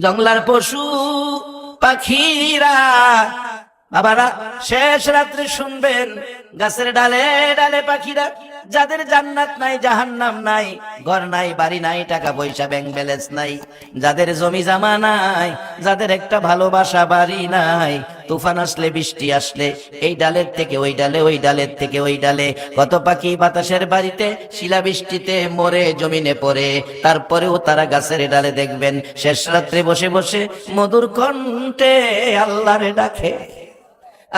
জঙ্গলার পশু পাখিরা বাবারা, শেষ রাত্রে শুনবেন গাছের ডালে ডালে পাখিরা, যাদের জান্নাত নাই, জাহান্নাম নাই, ঘর নাই, বাড়ি নাই, টাকা পয়সা ব্যাংক ব্যালেন্স নাই, যাদের জমি জামা নাই, যাদের একটা ভালোবাসা বাড়ি নাই, তুফান আসলে, বৃষ্টি আসলে, এই ডালের থেকে ওই ডালে, ওই ডালের থেকে ওই ডালে, কত পাখি বাতাসের বাড়িতে, শিলা বৃষ্টিতে মরে জমিনে পড়ে, তারপরেও তারা গাছের ডালে দেখবেন, শেষ রাত্রে বসে বসে মধুর কণ্ঠে আল্লাহরে ডাকে।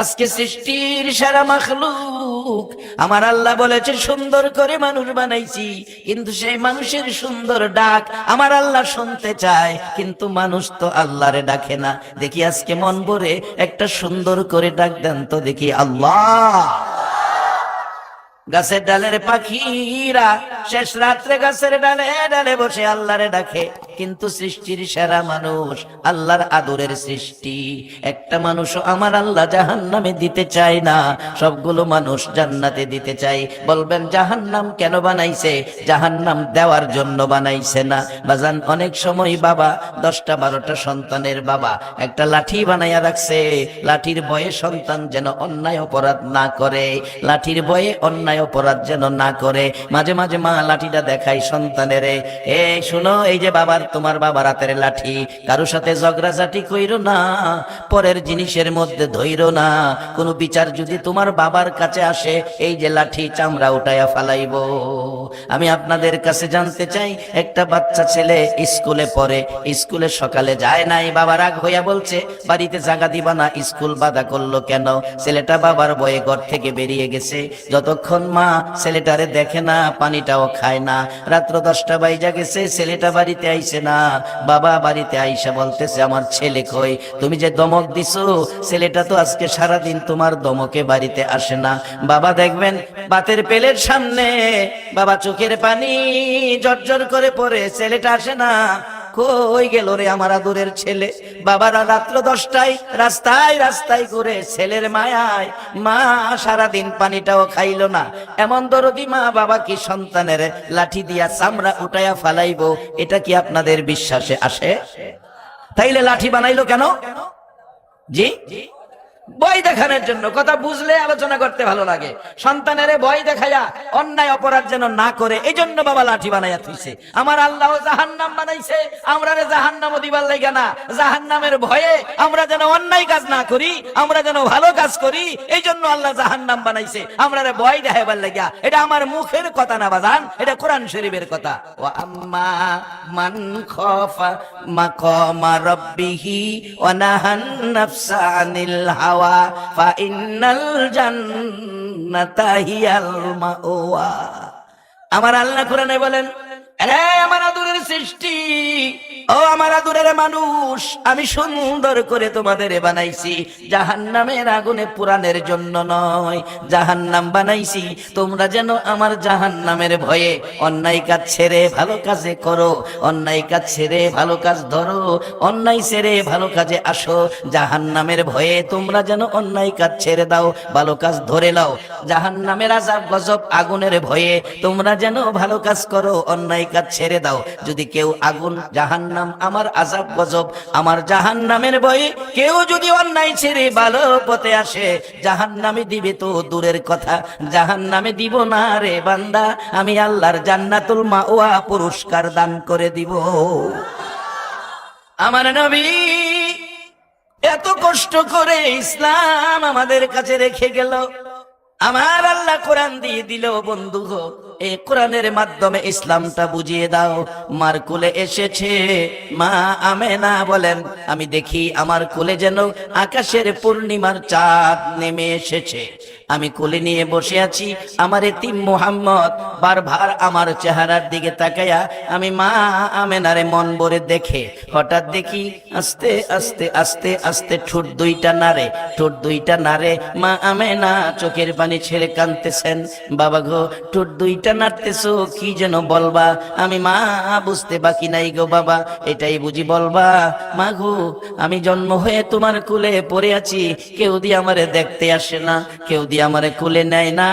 আজকে সৃষ্টির সারা মাখলুক। আমার আল্লাহ বলেছে সুন্দর করে মানুষ বানাইছি, কিন্তু সেই মানুষের সুন্দর ডাক আমার আল্লাহ শুনতে চায়, কিন্তু মানুষ তো আল্লাহরে ডাকে না। দেখি আজকে মন ভরে একটা সুন্দর করে ডাক দেন তো দেখি আল্লাহ। গাছের ডালের পাখিরা শেষ রাত্রে গাছের ডালে ডালে বসে আল্লাহরে ডাকে। কিন্তু সৃষ্টির সেরা মানুষ আল্লাহর আদরের সৃষ্টি। একটা মানুষ আমার আল্লাহ জাহান নামে দিতে চায় না। সবগুলো মানুষ জান্নাতে দিতে চাই বলবেন জাহান নাম কেন বানাইছে? জাহান নাম দেওয়ার জন্য বানাইছে না। বাজান, অনেক সময় বাবা, দশটা বারোটা সন্তানের বাবা, একটা লাঠি বানাইয়া রাখছে। লাঠির ভয়ে সন্তান যেন অন্যায় অপরাধ না করে। লাঠির ভয়ে অন্যায় অপরাধ যেন না করে। মাঝে মাঝে মা লাঠিটা দেখাই সন্তানের। এ, শুনো, এই যে বাবার, তোমার বাবার হাতের লাঠি। কারও সাথে ঝগড়াঝাটি কইরো না, পরের জিনিসের মধ্যে ধইর না। কোনো বিচার যদি তোমার বাবার কাছে আসে, এই যে লাঠি চামড়া উঠাইয়া ফালাইব। আমি আপনাদের কাছে জানতে চাই, একটা বাচ্চা ছেলে স্কুলে পড়ে, স্কুলে সকালে যায় নাই, বাবা রাগ হইয়া বলছে, বাড়িতে জাগা দিবা না, স্কুল বাধা করল কেন? ছেলেটা বাবার বয়ে ঘর থেকে বেরিয়ে গেছে। যতক্ষণ মা, ছেলেটারে দেখে না, পানিটাও খায় না। রাত্র দশটা বাইজা গেছে, ছেলেটা বাড়িতে আইসে না। বাবা বাড়িতে আইসা বলতেছে, আমার ছেলে কই? তুমি যে দমক দিছো, ছেলেটা তো আজকে সারাদিন তোমার দমকে বাড়িতে আসে না। বাবা দেখবেন, বাতের পেলের সামনে বাবা চোখের পানি জর্জর করে পড়ে, ছেলেটা আসে না। কই গেল রে আমার আদরের ছেলে? বাবারা রাত্র দশটায় রাস্তায় রাস্তায় ঘুরে ছেলের মায়ায় মা সারাদিন পানিটাও খাইল না। এমন দরদি মা বাবা কি সন্তানের লাঠি দিয়া চামড়া উঠাইয়া ফালাইব, এটা কি আপনাদের বিশ্বাসে আসে? তাইলে লাঠি বানাইলো কেন? জি? বই দেখানোর জন্য। কথা বুঝলে আলোচনা করতে ভালো লাগে। সন্তানের বই দেখাইয়া অন্যায় অপরাধ যেন না করে এই জন্য বাবা লাঠি বানাইয়া থুইছে। আমার আল্লাহ জাহান্নাম বানাইছে আমরা রে জাহান্নাম দিবার লাগে না। জাহান্নামের ভয়ে আমরা যেন অন্যায় কাজ না করি, আমরা যেন ভালো কাজ করি এই জন্য আল্লাহ জাহান্নাম বানাইছে। আমরা ভয় দেখাইবার লাগিয়া এটা আমার মুখের কথা না বাজান এটা কোরআন শরীফের কথা। ও আম্মা মান খফা মাকামা রাব্বিহি ওয়া নাহান নাফসা আনিল হাওয়া। ফা ইন্নাল জান্নাতা হিয়াল মাওয়া। আমার আল্লাহ কোরআনে বলেন আরে আমার আদুরের সৃষ্টি ও আমার আদুরের মানুষ, আমি সুন্দর করে তোমাদের বানাইছি। জাহান্নামের আগুনে পুরাণের জন্য নয়, জাহান্নাম বানাইছি। তোমরা যেন আমার জাহান্নামের ভয়ে অন্যায় কাজ ছেড়ে ভালো কাজে করো, অন্যায় কাজ ছেড়ে ভালো কাজ ধরো, অন্যায় ছেড়ে ভালো কাজে আসো। জাহান্নামের ভয়ে তোমরা যেন অন্যায় কাজ ছেড়ে দাও, ভালো কাজ ধরে নাও। জাহান্নামের আজাব গজব, আগুনের ভয়ে তোমরা যেন ভালো কাজ করো, অন্যায় কাজ ছেড়ে দাও। যদি কেউ আগুন জাহান্নাম, আমার আজাব গজব, আমার জাহান্নামের ভয়ে। কেউ যদি অন্যায় ছেড়ে ভালো পথে আসে, জাহান্নামে দিবে তো দূরের কথা। জাহান্নামে দিব না রে বান্দা, আমি আল্লাহর জান্নাতুল মাওয়া পুরস্কার দান করে দিব। আমার নবী, এত কষ্ট করে ইসলাম আমাদের কাছে রেখে গেল। আমার আল্লাহ কোরআন দিয়ে দিল, বন্ধু গো। এই কোরআনের মাধ্যমে ইসলামটা বুঝিয়ে দাও। মার কোলে এসেছে মা আমেনা বলেন, আমি দেখি আমার কোলে যেন আকাশের পূর্ণিমার চাঁদ নেমে এসেছে। আমি কোলে নিয়ে বসে আছি, আমার এতিম মোহাম্মদ, বারবার আমার চেহারার দিকে তাকায়া আমি মা আমেনারে মন ভরে দেখে, হঠাৎ দেখি আস্তে আস্তে আস্তে আস্তে ঠোঁট দুইটা নারে ঠোঁট দুইটা নারে মা আমেনা চোখের পানি ছেড়ে কানতেছেন বাবা গো, ঠোঁট দুইটা নাড়তেছো, কি যেন বলবা? আমি মা বুঝতে বাকি নাই গো বাবা, এটাই বুঝি বলবা? মা গো, আমি জন্ম হয়ে তোমার কুলে পড়ে আছি, কেউ দিয়ে আমারে দেখতে আসে না, কেউ দিয়ে আমারে কুলে নেয় না।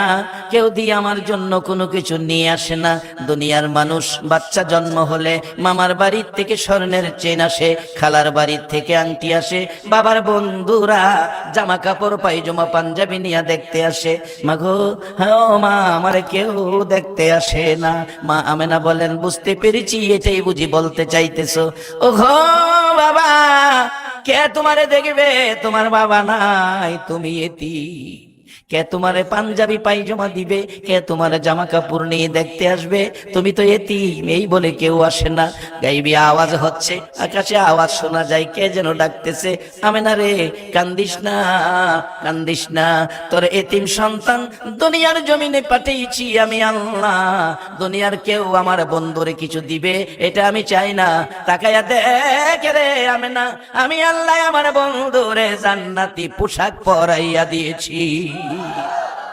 কেউ দিয়ে আমার জন্য কোনো কিছু নিয়ে আসে না। দুনিয়ার মানুষ বাচ্চা জন্ম হলে মামার বাড়ির থেকে স্বর্ণের চেন আসে, খালার বাড়ির থেকে আংটি আসে, বাবার বন্ধুরা জামা কাপড় পাইজামা পাঞ্জাবি নিয়ে দেখতে আসে। মাগো হ্যাঁ মা, আমার কেউ দেখতে আসে না। মা আমেনা বলেন, বুঝতে পেরেছি, এটাই বুঝি বলতে চাইতেছো। ও ঘো বাবা, কে তোমারে দেখবে? তোমার বাবা নাই, তুমি এতি কে তোমারে পাঞ্জাবি পাইজামা দিবে, কে তোমারে জামা কাপড় নিয়ে দেখতে আসবে? তুমি তো এতিম, এই বলে কেউ আসে না। গাইবি, আওয়াজ হচ্ছে, আকাশে আওয়াজ শোনা যায়, কে যেন ডাকতেছে, আমি না রে, কান্দিস না কান্দিস না। তোর এতিম সন্তান দুনিয়ার জমিনে পাঠিয়েছি আমি আল্লাহ। দুনিয়ার কেউ আমার বন্ধুরে কিছু দিবে, এটা আমি চাই না। তাকাইয়া দেখ রে, আমি না, আমি আল্লাহ আমার বন্ধুরে জান্নাতি পোশাক পরাইয়া দিয়েছি। いい。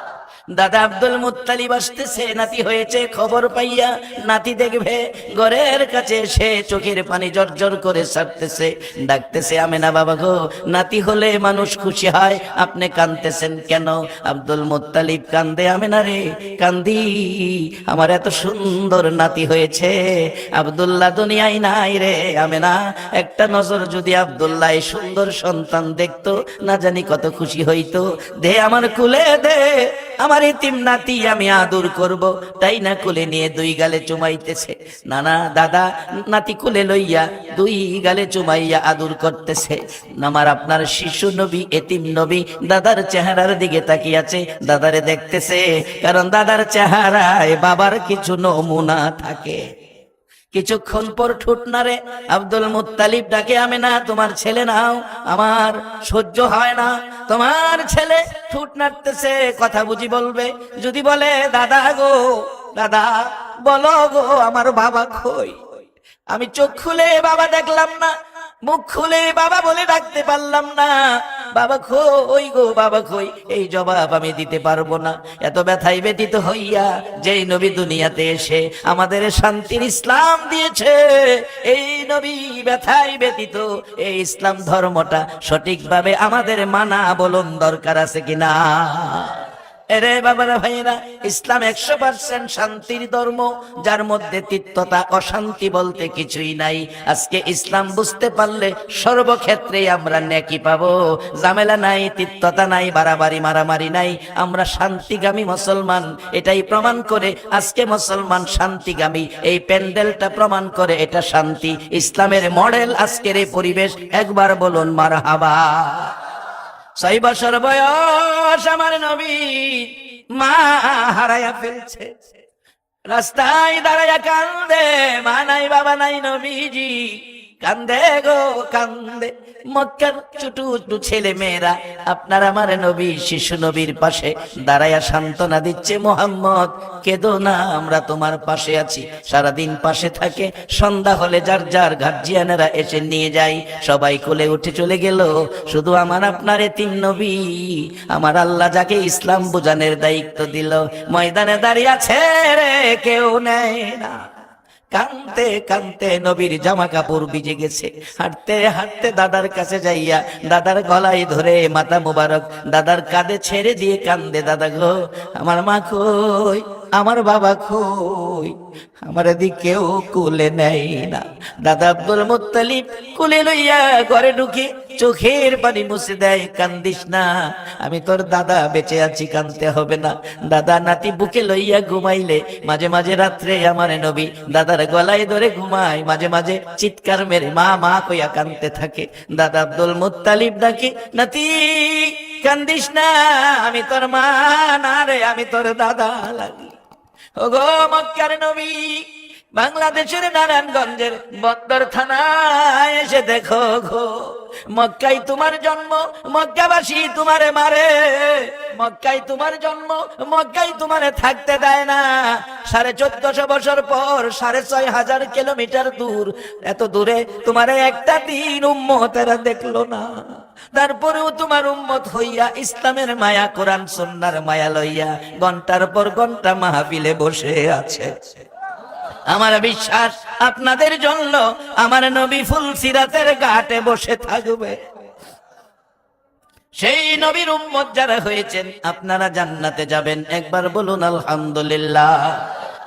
দাদা আব্দুল মুত্তালিব আসতেছে, নাতি হয়েছে, খবর পাইয়া নাতি দেখবে, ঘরের কাছে সে চোখের পানি জর্জর করে ছাড়তেছে, ডাকতেছে, আমেনা বাবা গো, নাতি হলে মানুষ খুশি হয়, আপনি কানতেছেন কেন? আব্দুল মুত্তালিব কান্দে, আমেনা রে, কান্দি, আমার এত সুন্দর নাতি হয়েছে, আব্দুল্লাহ দুনিয়ায় নাই রে, আমেনা, একটা নজর যদি আব্দুল্লাহ সুন্দর সন্তান দেখতো, না জানি কত খুশি হইতো, দে আমার কুলে দে। আমার এতিম নাতি আমি আদর করব। তাই না কোলে নিয়ে দুই গালে চুমাইতেছে। নানা দাদা, নাতি কোলে লইয়া দুই গালে চুমাইয়া আদর করতেছে। আমার আপনার শিশু নবী, এতিম নবী, দাদার চেহারার দিকে তাকিয়াছে। দাদারে দেখতেছে, কারণ দাদার চেহারায় বাবার কিছু নমুনা থাকে। কিছুক্ষণ পর ঠুট নারে আব্দুল মুত্তালিব ডাকে আমি না তোমার ছেলে নাও, আমার সহ্য হয় না। তোমার ছেলে ঠুট নাড়তেছে, কথা বুঝি বলবে। যদি বলে, দাদা গো, দাদা, বলো গো, আমার বাবা কই? আমি চোখ খুলে বাবা দেখলাম না, মুখ খুলে বাবা বলে ডাকতে পারলাম না। বাবা খই গো, বাবা খই, এই জবাব আমি দিতে পারব না। এত ব্যথাই ব্যতীত হইয়া যেই নবী দুনিয়াতে এসে আমাদের শান্তির ইসলাম দিয়েছে, এই নবী ব্যথাই ব্যতীত এই ইসলাম ধর্মটা সঠিকভাবে আমাদের মানা বলন দরকার আছে কিনা? এরে বাবারা ভাইরা ইসলাম একশো পার্সেন্ট শান্তির ধর্ম, যার মধ্যে তিক্ততা, অশান্তি বলতে কিছুই নাই। আজকে ইসলাম বুঝতে পারলে সর্বক্ষেত্রে আমরা নেকি পাবো। ঝামেলা নাই, তিক্ততা নাই, বাড়াবাড়ি, মারামারি নাই। আমরা শান্তিগামী মুসলমান, এটাই প্রমাণ করে আজকে মুসলমান শান্তিগামী। এই প্যান্ডেলটা প্রমাণ করে এটা শান্তি। ইসলামের মডেল আজকের এই পরিবেশ, একবার বলুন মার হাবা ছয় বছর আমার নবী, মা হারাইয়া ফেলছে। রাস্তায় দাঁড়াইয়া কান্দে, মা নাই, বাবা নাই, নবীজি। কান্দে গো, কান্দে। মক্কার ছোটু ছোটু ছেলে মেয়েরা আপনার আমার নবী, শিশু নবীর পাশে দাঁড়াইয়া সান্ত্বনা দিচ্ছে, মোহাম্মদ, কেদো না, আমরা তোমার পাশে আছি। সারাদিন পাশে থাকে, সন্ধ্যা হলে যার যার গার্জিয়ানেরা এসে নিয়ে যায়। সবাই কোলে উঠে চলে গেল, শুধু আমার আপনার তিন নবী। আমার আল্লাহ যাকে ইসলাম বোঝানোর দায়িত্ব দিল, ময়দানে দাঁড়িয়ে আছে রে, কেউ নেয় না। কানতে কানতে নবীর জামা কাপড় ভিজে গেছে। হাঁটতে হাঁটতে দাদার কাছে যাইয়া দাদার গলায় ধরে মাথা মুবারক, দাদার কাঁধে ছেড়ে দিয়ে কান্দে দাদা গো, আমার মা কই, আমার বাবা কই? আমার কেউ কুলে নেই না। দাদা আব্দুল মুতালিফ কুলে লইয়া ঘরে ঢুকে চোখের পানি মুছে দেয়, কান্দিস না। আমি তোর দাদা, বেঁচে আছি, কানতে হবে না। দাদা নাতি বুকে লইয়া ঘুমাইলে, মাঝে মাঝে রাত্রে আমার নবী দাদার গলায় ধরে ঘুমায়, মাঝে মাঝে চিৎকার মেরে মা মা কইয়া কানতে থাকে। দাদা আব্দুল মুত্তালিব নাকি নাতি, কান্দিস না, আমি তোর মা, না রে, আমি তোর দাদা লাগি। ও গো মক্কার নবী বাংলাদেশের নারায়ণগঞ্জের বন্দর থানায় এসে দেখো গো। মক্কাই তোমার জন্ম, মক্কাবাসী তোমারে মারে। মক্কাই তোমার জন্ম মক্কাই তোমারে থাকতে দেয় না। সাড়ে চোদ্দশো বছর পর সাড়ে ছয় হাজার কিলোমিটার দূর। এত দূরে তোমারে একটা দিন উম্মতেরা দেখল না। তারপরেও তোমার উম্মত হইয়া ইসলামের মায়া, কোরআন সন্ন্যার মায়া লইয়া ঘণ্টার পর ঘণ্টা মাহফিলে বসে আছে। আমার বিশ্বাস আপনাদের জন্য আমার নবী ফুল সিরাতের ঘাটে বসে থাকবে। সেই নবীর উম্মত যারা হয়েছেন, আপনারা জান্নাতে যাবেন। একবার বলুন, আলহামদুলিল্লাহ।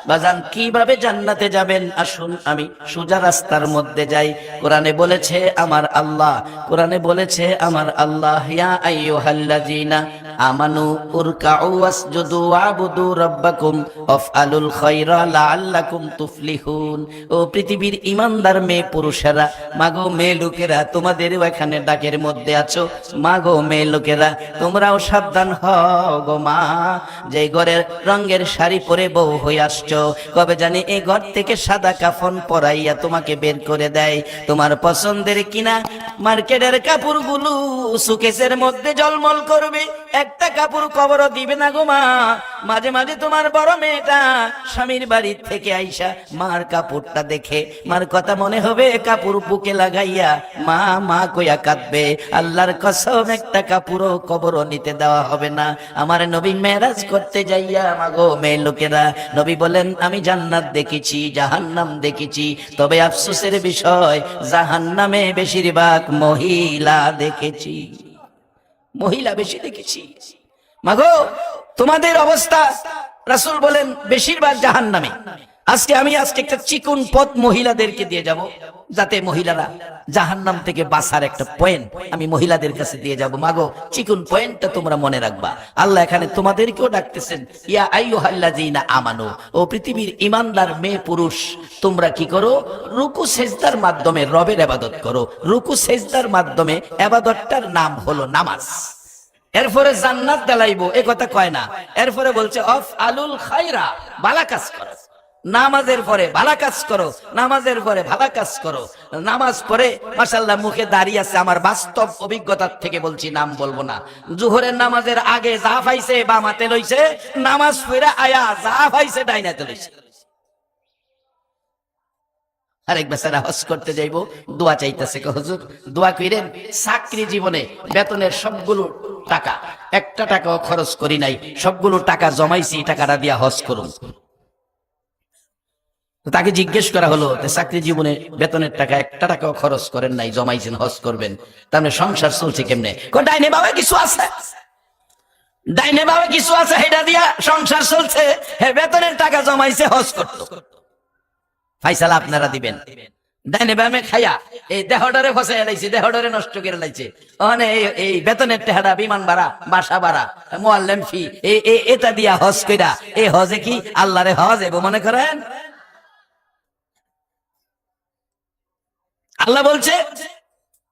বাজান, কীভাবে জান্নাতে যাবেন? আসুন, আমি সোজা রাস্তার মধ্যে যাই। কোরআনে বলেছে, আমার আল্লাহ। কোরআনে বলেছে, আমার আল্লাহ, ইয়া আইয়ুহাল্লাযীনা আমানু উরকাউ ওয়াসজুদু ওয়াবুদু রাব্বাকুম ওয়াফআলুল খায়রা লাআল্লাকুম তুফলিহুন। ও পৃথিবীর ইমানদার মেয়ে পুরুষেরা, মাগো মেয়ে লোকেরা তোমাদেরও এখানে ডাকের মধ্যে আছো? মাগো মেয়ে লোকেরা, তোমরাও সাবধান হও গো মা। যে ঘরের রঙের শাড়ি পরে বউ হয়ে আসছো, কবে জানি এই ঘর থেকে সাদা কাফন পরাইয়া তোমাকে বের করে দেয়। তোমার পছন্দের কিনা মার্কেটের কাপড়গুলো সুকেসের মধ্যে জলমল করবে। একটা কাপড় কবর দিবে না গো মা। মাঝে মাঝে তোমার বড় মেয়েটা স্বামীর বাড়ির থেকে আইসা মার কাপড়টা দেখে। মার কথা মনে হবে কাপড় বুকে লাগাইয়া, মা মা কইয়া কাঁদবে। আল্লাহর কসম, একটা কাপড়ও কবর নিতে দেওয়া হবে না। আমার নবী মেরাজ করতে যাইয়া মাগো মেয়ে লোকেরা, নবী বলেন, আমি জান্নাত দেখেছি, জাহান্নাম দেখেছি। তবে আফসোসের বিষয়, জাহান্নামে বেশিরভাগ মহিলা দেখেছি। মহিলা বেশি দেখেছি। মাগো তোমাদের অবস্থা রাসুল বলেন বেশিরভাগ জাহান্নামে। আজকে আমি আজকে একটা চিকুন পথ মহিলাদেরকে দিয়ে যাব, যাতে মহিলারা জাহান্নাম থেকে বাঁচার একটা পয়েন্ট আমি মহিলাদের কাছে দিয়ে যাব। মাগো, চিকুন পয়েন্টটা তোমরা মনে রাখবা। আল্লাহ এখানে তোমাদেরকেও ডাকতেছেন, ইয়া আইয়ুহাল্লাযীনা আমানু, ও পৃথিবীর ইমানদার মেয়ে পুরুষ, তোমরা কি করো? রুকু সেজদার মাধ্যমে রবের ইবাদত করো। রুকু সেজদার মাধ্যমে ইবাদতটার নাম হলো নামাজ। এরপরে জান্নাত দেলাইবো, এ কথা কয় না। এরপরে বলছে অফ আলুল খাইরা বালা কাজ করো। নামাজের পরে ভালা কাজ করো, নামাজের পরে ভালা কাজ করো। নামাজ পড়ে মাসাল্লাহ মুখে দাঁড়িয়ে আছে, আমার বাস্তব অভিজ্ঞতার থেকে বলছি, নাম বলব না। জুহরের নামাজের আগে যা পাইছে, বা মাতে লইছে, নামাজ পড়ে আয়া যা পাইছে ডাইনাতে লইছে। আরেক বেচারা হজ করতে যাইবো, দোয়া চাইতেছে হুজুর, দোয়া কইরেন, চাকরি জীবনে বেতনের সবগুলো টাকা, একটা টাকাও খরচ করি নাই, সবগুলো টাকা জমাইছি টাকাটা দিয়া হজ করুন। তাকে জিজ্ঞেস করা হলো চাকরি জীবনে বেতনের টাকা, একটা টাকাও খরচ করেন নাই জমাইছেন হজ করবেন। তার মানে সংসার চলছে কেমনে? ডাইনে বাবা কিছু আছে। ডাইনে বাবা কিছু আছে হেটা দিয়া সংসার চলছে। হে, বেতনের টাকা জমাইছে, হজ করতো। ফাইসালা আপনারা দিবেন। ডাইনে বামে এই লাইছে নষ্ট করে লাইছে। এই- বেতনের টেহারা বিমান ভাড়া, বাসা ভাড়া, মোয়াল্লেম ফি এই- এটা দিয়া হজ কইরা এই হজে কি আল্লাহরে হজ এবো মনে করেন? আল্লাহ বলছে,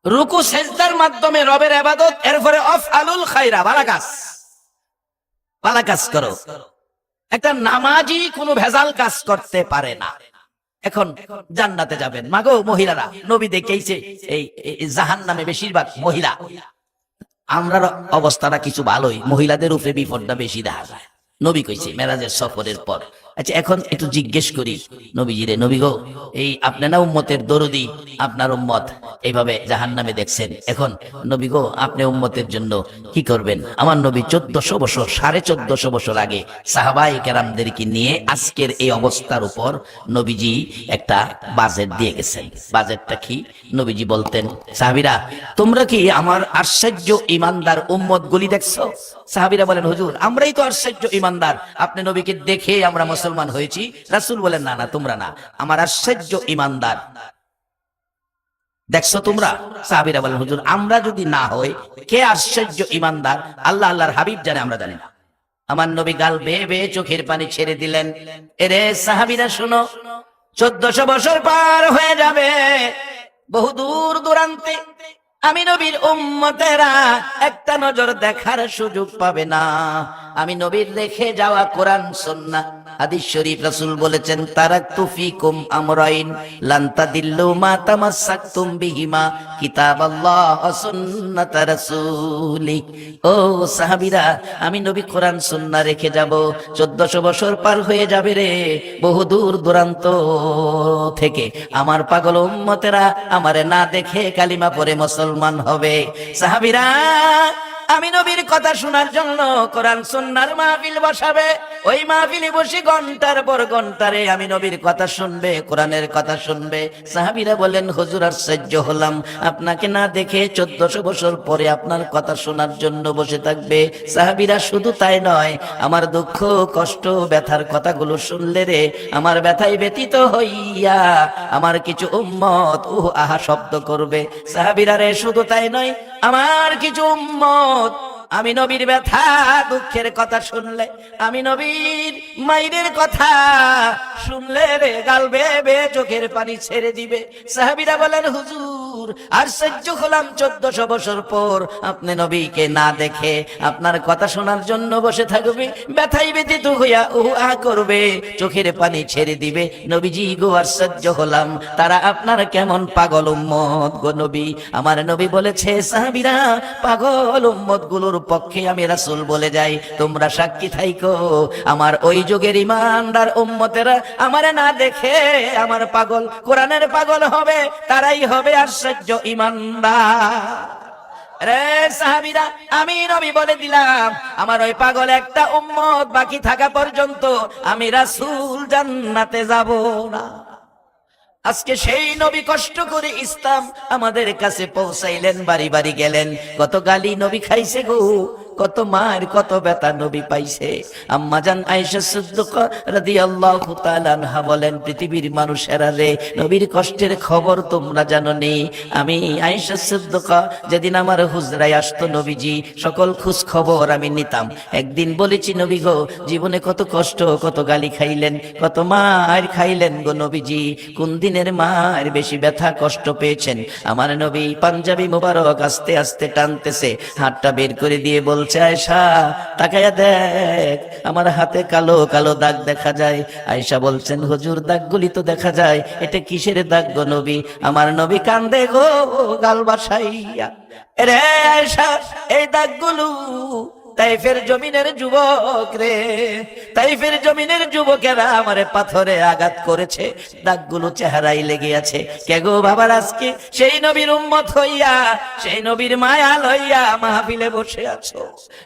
রুকু সেজদার মাধ্যমে রবের আবাদত এরপরে অফ আলুল খাইরা ভালা কাজ ভালা কাজ করো। একটা নামাজি কোনো ভেজাল কাজ করতে পারে না। এখন জান্নাতে যাবেন। মাগো মহিলারা, নবী দেখেইছে এই জাহান নামে বেশিরভাগ মহিলা। আমরার অবস্থাটা কিছু ভালোই। মহিলাদের উপরে বিপদটা বেশি দেখা যায়। নবী কইছে, মেরাজের সফরের পর। আচ্ছা এখন একটু জিজ্ঞেস করি। নবীজিরে, নবী গো, এই আপনারা উম্মতের দরদি আপনার উম্মত? এইভাবে জাহান নামে দেখছেন। এখন, নবী গো, আপনি উম্মতের জন্য কি করবেন? আমার নবী চোদ্দশো বছর, সাড়ে চোদ্দশো বছর আগে সাহাবাই কেরামদেরকে নিয়ে আজকের এই অবস্থার উপর নবীজি একটা বাজেট দিয়ে গেছেন। বাজেটটা কি? নবীজি বলতেন, সাহাবিরা, তোমরা কি আমার আশ্চর্য ইমানদার উম্মত গুলি দেখছ? সাহাবিরা বলেন, হুজুর, আমরাই তো আশ্চর্য ইমানদার আপনি নবীকে দেখে আমরা মুসলমান হয়েছি, রাসূল বলেন, না না, তোমরা না। আমার আশ্চর্য ইমানদার দেখছ তোমরা? সাহাবিরা বলেন, হুজুর, আমরা যদি না হই, কে আশ্চর্য ইমানদার আল্লাহ, আল্লাহর হাবিব জানে, আমরা জানি না। আমার নবী গাল বেয়ে বেয়ে চোখের পানি ছেড়ে দিলেন। এরে সাহাবিরা, শুনো, চোদ্দশো বছর পার হয়ে যাবে, বহু দূর দূরান্তে আমি নবীর উম্মতেরা একটা নজর দেখার সুযোগ পাবে না। আমি নবীর রেখে যাওয়া কোরআন সন্না হাদিস শরীফ রাসূল বলেছেন তারাকতু ফিকুম আমরাইন, লান তাদিল্লু মা তামাসসাকতুম বিহিমা কিতাবাল্লাহ ওয়া সুন্নাত রাসূলি। ও সাহাবীরা, আমি নবী কোরআন সুন্নাহ রেখে যাব 1400 বছর পার হয়ে যাবে রে, বহু দূর দূরান্ত থেকে। আমার পাগল উম্মতেরা আমারে না দেখে কালিমা পড়ে মুসলমান হবে। সাহাবীরা, আমি নবীর কথা শোনার জন্য কোরআন, সুন্নার মাহফিল বসাবে, ওই মাহফিলে বসে ঘণ্টার পর ঘন্টারে আমি নবীর কথা শুনবে, কোরআনের কথা শুনবে। সাহাবিরা বলেন হুজুর, আশ্চর্য হলাম। আপনাকে না দেখে চোদ্দশো বছর পরে আপনার কথা শোনার জন্য বসে থাকবে। সাহাবিরা শুধু তাই নয়, আমার দুঃখ, কষ্ট, ব্যথার কথাগুলো শুনলে রে, আমার ব্যথায় ব্যতীত হইয়া আমার কিছু উম্মত, উহ, আহা, শব্দ করবে। সাহাবিরা রে, শুধু তাই নয়, আমার কিছু উম্মত আমি নবীর ব্যথা, দুঃখের কথা শুনলে, আমি নবীর মাইরের কথা শুনলে রে গাল বে চোখের পানি ছেড়ে দিবে। সাহাবিরা বলেন, হুজুর আর সহ্য হলাম চোদ্দশো বছর পর। আপনি নবীকে না দেখে আপনার কথা শোনার জন্য বসে থাকবে। ব্যথাই ব্যতীত হইয়া উহ আহ করবে। চোখের পানি ছেড়ে দিবে। নবীজি গো, আর সহ্য হলাম। তারা আপনার কেমন পাগল উম্মত গো নবী? আমার নবী বলেছে, সাহাবিরা, পাগল উম্মতগুলোর পক্ষে আমি রাসূল বলে যাই। তোমরা সাক্ষী থাইকো। আমার ওই যুগের ইমানদার উম্মতেরা আমারে না দেখে আমার পাগল, কোরআনের পাগল হবে, তারাই হবে আশ্চর্য ইমানদার। রে সাহাবিরা, আমি নবী বলে দিলাম, আমার ওই পাগল একটা উম্মত বাকি থাকা পর্যন্ত আমি রাসূল জান্নাতে যাব না। আজকে সেই নবী কষ্ট করে ইসলাম আমাদের কাছে পৌঁছাইলেন, বাড়ি বাড়ি গেলেন। কত গালি নবী খাইছে গো। কত মার, কত ব্যথা নবী পাইছে। আম্মা জান আয়েশা সিদ্দিকা রাদিয়াল্লাহু তাআলা আনহা বলেন, পৃথিবীর মানুষেরা রে, নবীর কষ্টের খবর তোমরা জানো নি আমি আয়েশা সিদ্দিকা যেদিন আমার হুজরায় আসতো নবীজি, সকল খোঁজ খবর আমি নিতাম। একদিন বলেছি, নবী গো, জীবনে কত কষ্ট, কত গালি খাইলেন, কত মার খাইলেন গো নবীজি। কোন দিনের মার বেশি ব্যথা, কষ্ট পেয়েছেন? আমার নবী পাঞ্জাবি মোবারক আস্তে আস্তে টানতেছে, হাতটা বের করে দিয়ে বলছে আয়সা তাকাইয়া দেখ, আমার হাতে কালো কালো দাগ দেখা যায়। আয়সা বলছেন, হুজুর, দাগগুলি তো দেখা যায়। এটা কিসের দাগ গো নবী? আমার নবী কান্দে গো গাল বাসাইয়া। রে আয়সা এই দাগগুলো তাইফের জমিনের যুবক রে, তাইফের জমিনের যুবকেরা আমারে পাথরে আঘাত করেছে, দাগগুলো চেহারাই লেগে আছে। কে গো বাবার আজকে? সেই নবীর উম্মত হইয়া, সেই নবীর মায়া লইয়া মাহফিলে বসে আছো।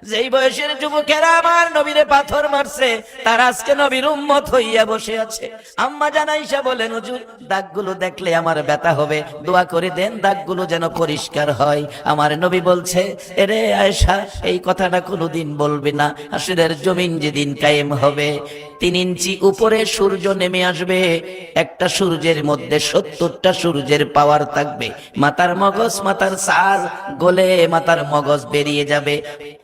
যেই বয়সের যুবকেরা আমার নবীরে পাথর মারছে, তার আজকে নবীর উম্মত হইয়া বসে আছে। আম্মা জানাইসা বলেন, হুজুর, দাগগুলো দেখলে আমার ব্যথা হবে। দোয়া করে দেন, দাগগুলো যেন পরিষ্কার হয়। আমার নবী বলছে এরে আয়সা এই কথাটা কোনোদিন বলবে না আসলের জমিন যেদিন কায়েম হবে, তিন ইঞ্চি উপরে সূর্য নেমে আসবে, একটা সূর্যের মধ্যে সত্তরটা সূর্যের পাওয়ার থাকবে মাথার মগজ মাথার সার, গলে মাথার মগজ বেরিয়ে যাবে,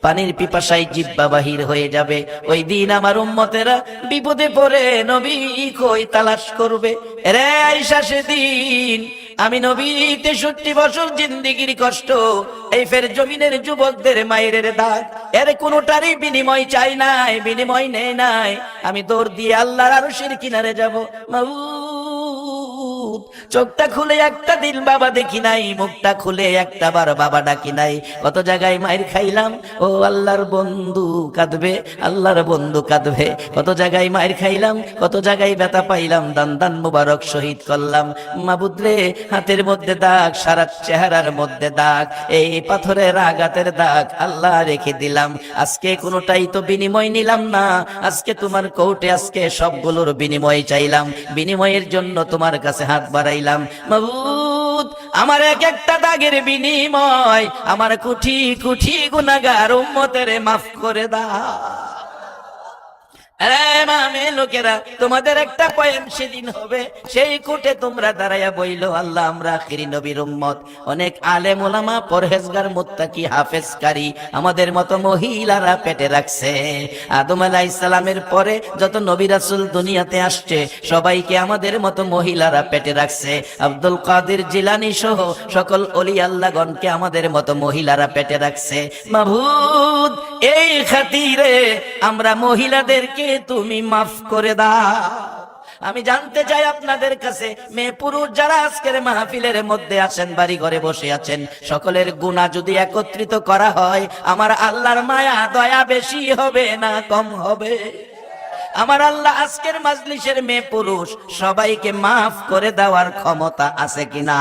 পানির পিপাসায় জিব্বা বাহির হয়ে যাবে, ওই দিন আমার উম্মতেরা বিপদে পড়ে, নবী কই তালাশ করবে রে আইসা সেদিন আমি নবী তেষট্টি বছর জিন্দিগির কষ্ট। এই ফের জমিনের যুবকদের মায়ের দাগ। এর কোনোটারই বিনিময় চাই নাই, বিনিময় নেই নাই। আমি দৌড় দিয়ে আল্লাহর আরও কিনারে যাব। মাবুদ চোখটা খুলে একটা দিন বাবা দেখি নাই, মুখটা খুলে একটা বার বাবা ডাকি নাই। কত জায়গায় মায়ের খাইলাম, ও আল্লাহর বন্ধু কাঁদবে, আল্লাহর বন্ধু কাঁদবে। কত জায়গায় মায়ের খাইলাম, কত জায়গায় ব্যথা পাইলাম, দান দান মুবারক শহীদ করলাম। মাবুদরে হাতের মধ্যে দাগ, সারা চেহারার মধ্যে দাগ, এই পাথরের আঘাতের দাগ আল্লাহ রেখে দিলাম। আজকে কোনোটাই তো বিনিময় নিলাম না, আজকে তোমার কোর্টে আজকে সবগুলোর বিনিময় চাইলাম। বিনিময়ের জন্য তোমার কাছে হাত বাড়াইলাম। মাবুদ, আমার এক একটা দাগের বিনিময় আমার কুঠি কুঠি গুনাগার উম্মতের মাফ করে দাও। লোকেরা, তোমাদের একটা পয়েম সেদিন হবে। সেই তোমরা দাঁড়াইয়া বইলো, আল্লাহ, আমরা আখিরি নবীর উম্মত। অনেক পরহেজগার হাফেজকারী, আমাদের মতো মহিলারা পেটে রাখছে। আদম আলাইহিস সালামের পরে যত নবী রাসূল দুনিয়াতে আসছে, সবাইকে আমাদের মতো মহিলারা পেটে রাখছে। আব্দুল কাদের জিলানি সহ সকল অলি আল্লাহগণকে আমাদের মতো মহিলারা পেটে রাখছে। এই খাতিরে আমরা মহিলাদেরকে তুমি মাফ করে দাও। আমি জানতে চাই আপনাদের কাছে, মেয়ে পুরুষ যারা আজকের মাহফিলের মধ্যে আছেন বাড়ি ঘরে বসে আছেন, সকলের গুণা যদি একত্রিত করা হয়, আমার আল্লাহর মায়া, দয়া বেশি হবে না কম হবে? আমার আল্লাহ আজকের মাজলিসের মেয়ে পুরুষ, সবাইকে মাফ করে দেওয়ার ক্ষমতা আছে কিনা?